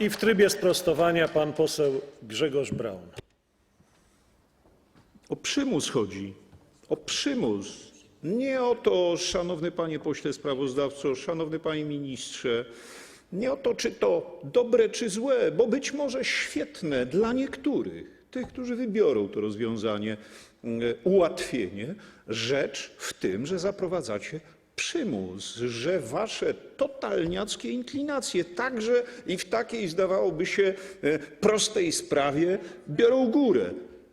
I w trybie sprostowania pan poseł Grzegorz Braun. O przymus chodzi. O przymus. Nie o to, szanowny panie pośle sprawozdawco, szanowny panie ministrze, nie o to, czy to dobre, czy złe, bo być może świetne dla niektórych, tych, którzy wybiorą to rozwiązanie, mm, ułatwienie. Rzecz w tym, że zaprowadzacie przymus, że wasze totalniackie inklinacje także i w takiej, zdawałoby się, e, prostej sprawie biorą górę.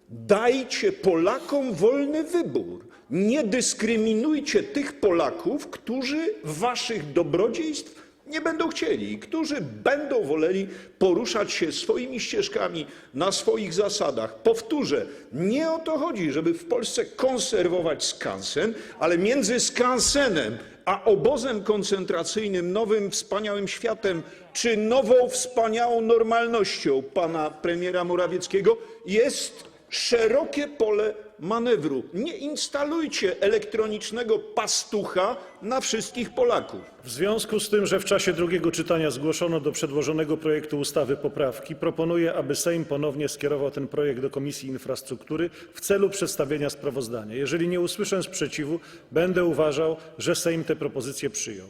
Dajcie Polakom wolny wybór. Nie dyskryminujcie tych Polaków, którzy waszych dobrodziejstw nie będą chcieli, którzy będą woleli poruszać się swoimi ścieżkami na swoich zasadach. Powtórzę, nie o to chodzi, żeby w Polsce konserwować skansen, ale między skansenem a obozem koncentracyjnym, nowym wspaniałym światem, czy nową wspaniałą normalnością pana premiera Morawieckiego jest szerokie pole manewru. Nie instalujcie elektronicznego pastucha na wszystkich Polaków. W związku z tym, że w czasie drugiego czytania zgłoszono do przedłożonego projektu ustawy poprawki, proponuję, aby Sejm ponownie skierował ten projekt do Komisji Infrastruktury w celu przedstawienia sprawozdania. Jeżeli nie usłyszę sprzeciwu, będę uważał, że Sejm te propozycje przyjął.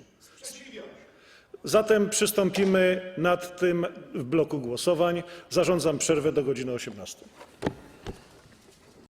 Zatem przystąpimy nad tym w bloku głosowań. Zarządzam przerwę do godziny 18.